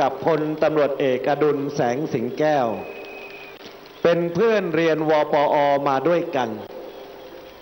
กับพลตำรวจเอกอดุลแสงสิงแก้ว เป็นเพื่อนเรียนวปอมาด้วยกัน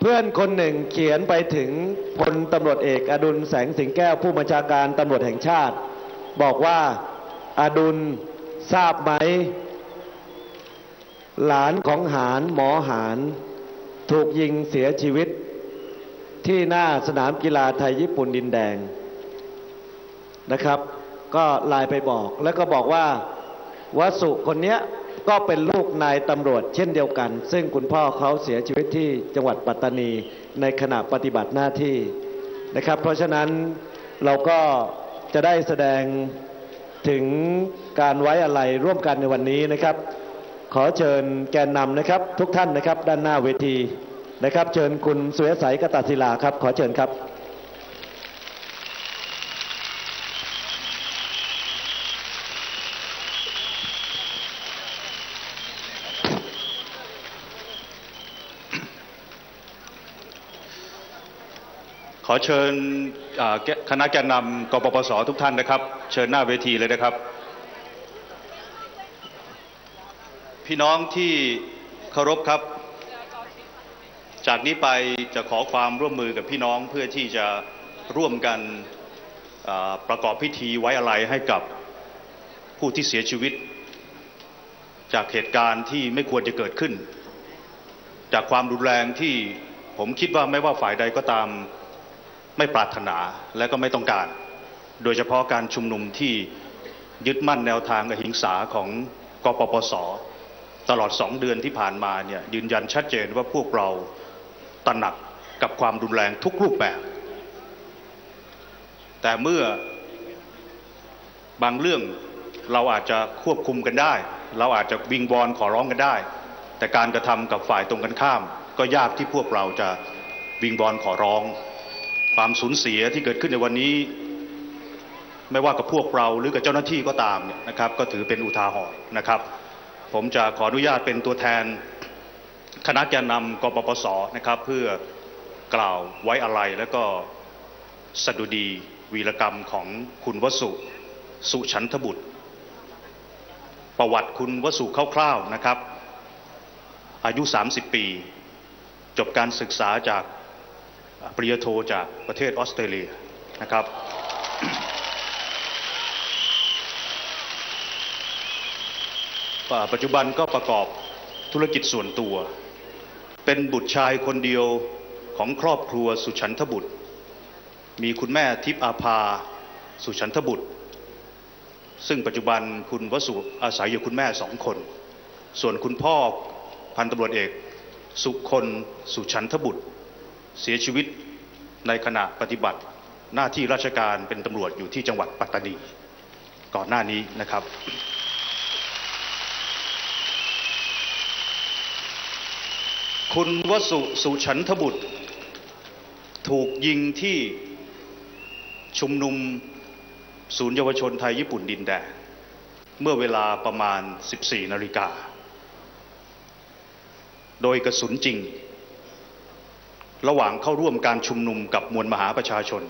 เพื่อนคนหนึ่งเขียนไปถึงพลตำรวจเอกอดุลแสงสิงแก้วผู้บัญชาการตำรวจแห่งชาติ บอกว่าอดุลทราบไหม หลานของหารหมอหารถูกยิงเสียชีวิต ที่หน้าสนามกีฬาไทยญี่ปุ่นดินแดงนะครับ ก็ไลน์ไปบอก แล้วก็บอกว่าวสุคนเนี้ยก็เป็นลูกนายตำรวจเช่นเดียวกัน ซึ่งคุณพ่อเขาเสียชีวิตที่จังหวัดปัตตานีในขณะปฏิบัติหน้าที่นะครับ เพราะฉะนั้นเราก็จะได้แสดงถึงการไว้อะไรร่วมกันในวันนี้นะครับ ขอเชิญแกนนำนะครับ ทุกท่านนะครับ ด้านหน้าเวทีนะครับ เชิญคุณสุยสัยกตศิลาครับ ขอเชิญครับ เชิญคณะแกนนำกปปสทุกท่านนะครับ เชิญหน้าเวทีเลยนะครับ พี่น้องที่เคารพครับ จากนี้ไปจะขอความร่วมมือกับพี่น้องเพื่อที่จะร่วมกันประกอบพิธีไว้อะไรให้กับผู้ที่เสียชีวิต จากเหตุการณ์ที่ไม่ควรจะเกิดขึ้น จากความรุนแรงที่ผมคิดว่าไม่ว่าฝ่ายใดก็ตาม ไม่ปรารถนาและก็ไม่ต้องการ โดยเฉพาะการชุมนุมที่ยึดมั่นแนวทางอหิงสาของกปปส ตลอดสองเดือนที่ผ่านมาเนี่ยยืนยันชัดเจนว่าพวกเราตระหนักกับความรุนแรงทุกรูปแบบ แต่เมื่อบางเรื่องเราอาจจะควบคุมกันได้ เราอาจจะวิงวอนขอร้องกันได้ แต่การกระทำกับฝ่ายตรงกันข้าม ก็ยากที่พวกเราจะวิงวอนขอร้อง ความสูญเสียที่เกิดขึ้นในวันนี้ ไม่ว่ากับพวกเราหรือกับเจ้าหน้าที่ก็ตามเนี่ยนะครับ ก็ถือเป็นอุทาหรณ์นะครับ ผมจะขออนุญาตเป็นตัวแทนคณะแกนนำกปปสนะครับ เพื่อกล่าวไว้อะไรแล้วก็สดุดีวีรกรรมของคุณวสุสุฉันทบุตร ประวัติคุณวสุคร่าวๆนะครับ อายุ 30 ปี จบการศึกษาจาก ปริญญาโทจากประเทศออสเตรเลียนะครับ ปัจจุบันก็ประกอบธุรกิจส่วนตัว เป็นบุตรชายคนเดียวของครอบครัวสุฉันทบุตร มีคุณแม่ทิพย์อาภาสุฉันทบุตร ซึ่งปัจจุบันคุณวสุอาศัยอยู่คุณแม่สองคน ส่วนคุณพ่อพันตำรวจเอก สุคนสุฉันทบุตร เสียชีวิตในขณะปฏิบัติหน้าที่ราชการเป็นตำรวจอยู่ที่จังหวัดปัตตานีก่อนหน้านี้นะครับ คุณวสุสุฉันทบุตร ถูกยิงที่ชุมนุมศูนย์เยาวชนไทยญี่ปุ่นดินแดงเมื่อเวลาประมาณ 14 นาฬิกา โดยกระสุนจริง ระหว่างเข้าร่วมการชุมนุมกับมวลมหาประชาชน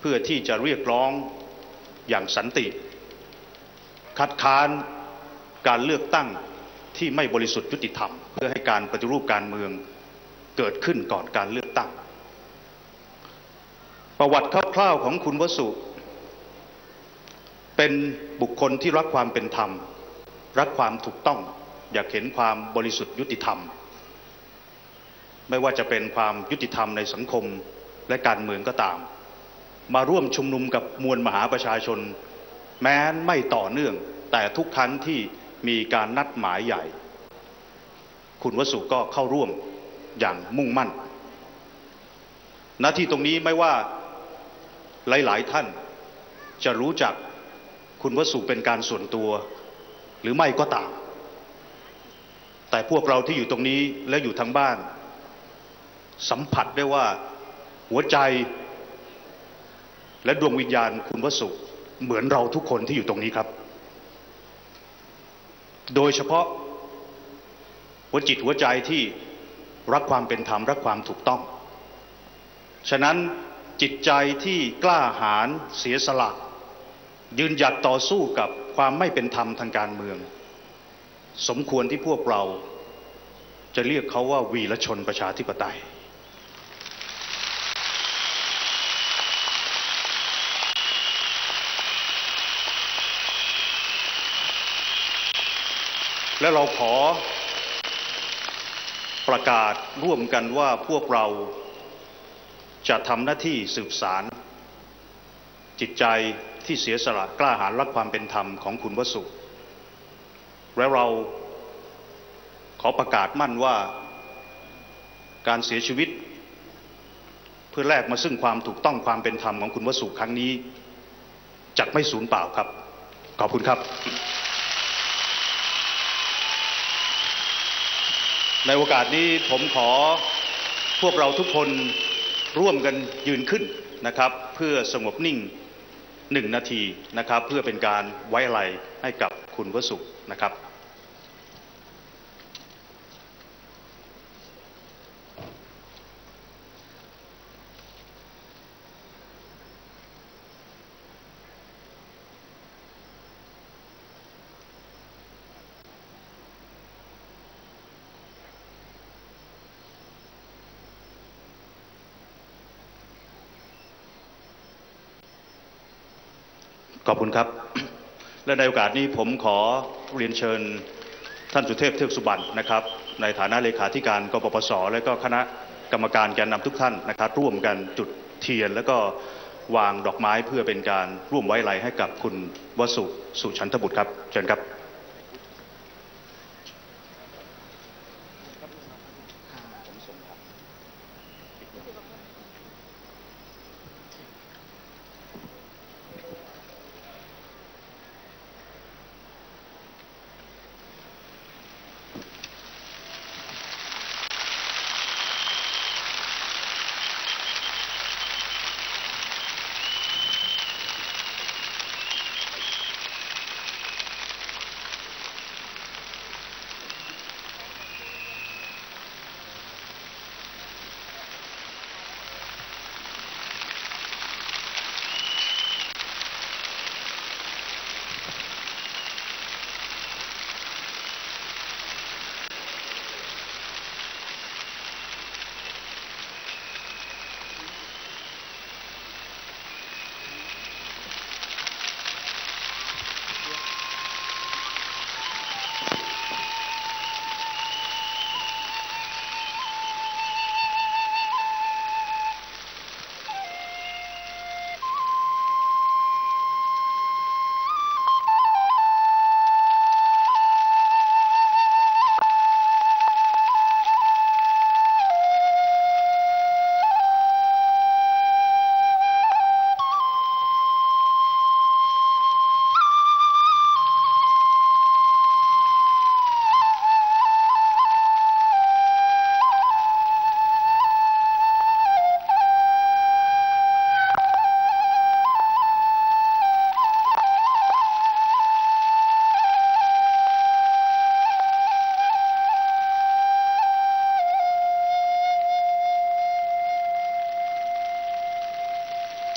เพื่อที่จะเรียกร้องอย่างสันติ คัดค้านการเลือกตั้งที่ไม่บริสุทธิ์ยุติธรรม เพื่อให้การปฏิรูปการเมืองเกิดขึ้นก่อนการเลือกตั้ง ประวัติคร่าวๆของคุณวสุเป็นบุคคลที่รักความเป็นธรรม รักความถูกต้อง อยากเห็นความบริสุทธิ์ยุติธรรม ไม่ว่าจะเป็นความยุติธรรมในสังคมและการเมืองก็ตาม มาร่วมชุมนุมกับมวลมหาประชาชน แม้ไม่ต่อเนื่อง แต่ทุกครั้งที่มีการนัดหมายใหญ่ คุณวสุก็เข้าร่วมอย่างมุ่งมั่น หน้าที่ตรงนี้ไม่ว่าหลาย ๆ ท่านจะรู้จักคุณวสุเป็นการส่วนตัว หรือไม่ก็ตาม แต่พวกเราที่อยู่ตรงนี้และอยู่ทางบ้าน สัมผัสได้ว่าหัวใจ และดวงวิญญาณคุณวสุเหมือนเราทุกคนที่อยู่ตรงนี้ครับ โดยเฉพาะหัวจิตหัวใจที่รักความเป็นธรรมรักความถูกต้อง ฉะนั้นจิตใจที่กล้าหาญเสียสละยืนหยัดต่อสู้กับความไม่เป็นธรรมทางการเมือง สมควรที่พวกเราจะเรียกเขาว่าวีรชนประชาธิปไตย และเราขอประกาศร่วมกันว่าพวกเราจะทำหน้าที่สืบสาร จิตใจที่เสียสละกล้าหาญรักความเป็นธรรมของคุณวสุ และเราขอประกาศมั่นว่าการเสียชีวิต เพื่อแลกมาซึ่งความถูกต้องความเป็นธรรมของคุณวสุครั้งนี้จัดไม่สูญเปล่าครับ ขอบคุณครับ ในโอกาสนี้ผมขอพวกเราทุกคนร่วมกันยืนขึ้นนะครับ เพื่อสงบนิ่งหนึ่งนาทีนะครับ เพื่อเป็นการไว้อะไรให้กับคุณวสุนะครับ ขอบคุณครับ และในโอกาสนี้ผมขอเรียนเชิญท่านสุเทพเทือกสุบรรณนะครับ ในฐานะเลขาธิการกปปส และก็คณะกรรมการแกนนำทุกท่านนะครับ ร่วมกันจุดเทียน แล้วก็วางดอกไม้เพื่อเป็นการร่วมไว้อะไรให้กับคุณวสุสุชันทบุตรครับ เชิญครับ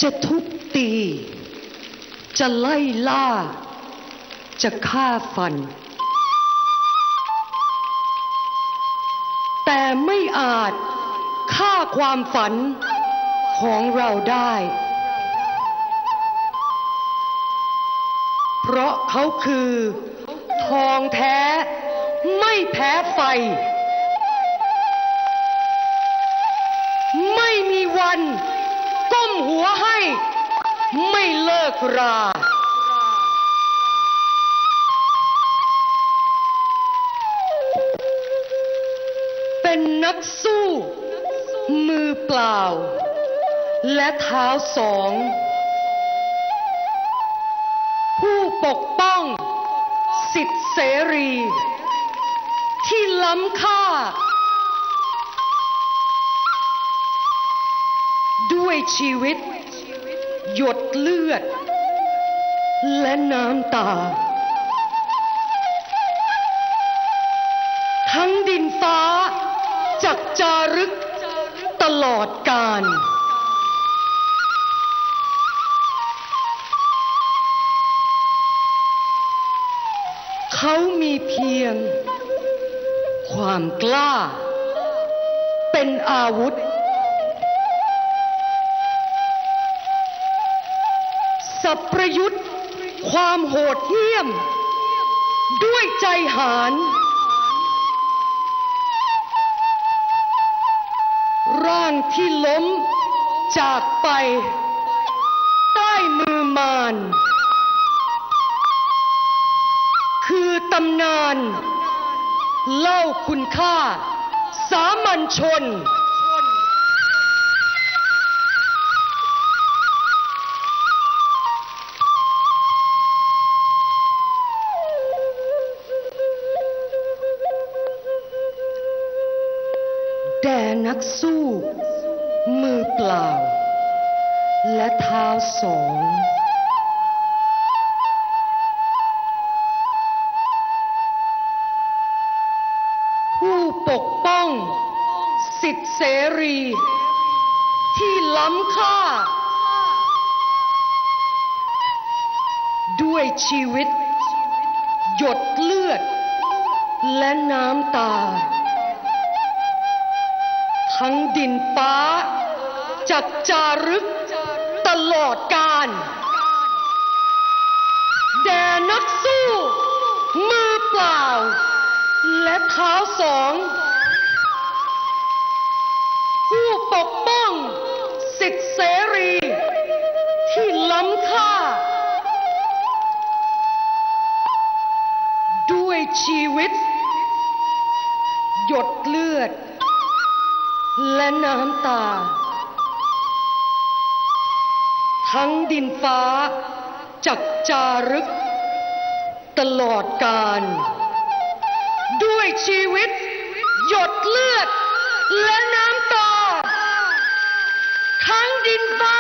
จะทุบตี จะไล่ล่า จะฆ่าฟัน แต่ไม่อาจฆ่าความฝันของเราได้ เพราะเขาคือ ทองแท้ไม่แพ้ไฟ ไม่มีวัน หัวให้ ไม่เลิกราเป็นนักสู้ มือเปล่า และเท้าสอง ผู้ปกป้อง สิทธิเสรี ที่ล้ำค่า ด้วยชีวิต หยดเลือด และน้ำตา ทั้งดินฟ้าจักจารึกตลอดกาลเขามีเพียง ความกล้า เป็นอาวุธ สับประยุทธ์ความโหดเหี้ยม ด้วยใจหารร่างที่ล้มจากไป ใต้มือมารคือตำนาน เล่าคุณค่า สามัญชน นักสู้ มือเปล่า และเท้าสองผู้ปกป้อง สิทธิเสรี ที่ล้ำค่า ด้วยชีวิต หยดเลือด และน้ำตา ทั้งดินฟ้า จักจารึกตลอดกาลแด่นักสู้ มือเปล่า และเท้าสอง จารึก ตลอดกาลด้วยชีวิต หยดเลือด และน้ำตาทั้งดินฟ้า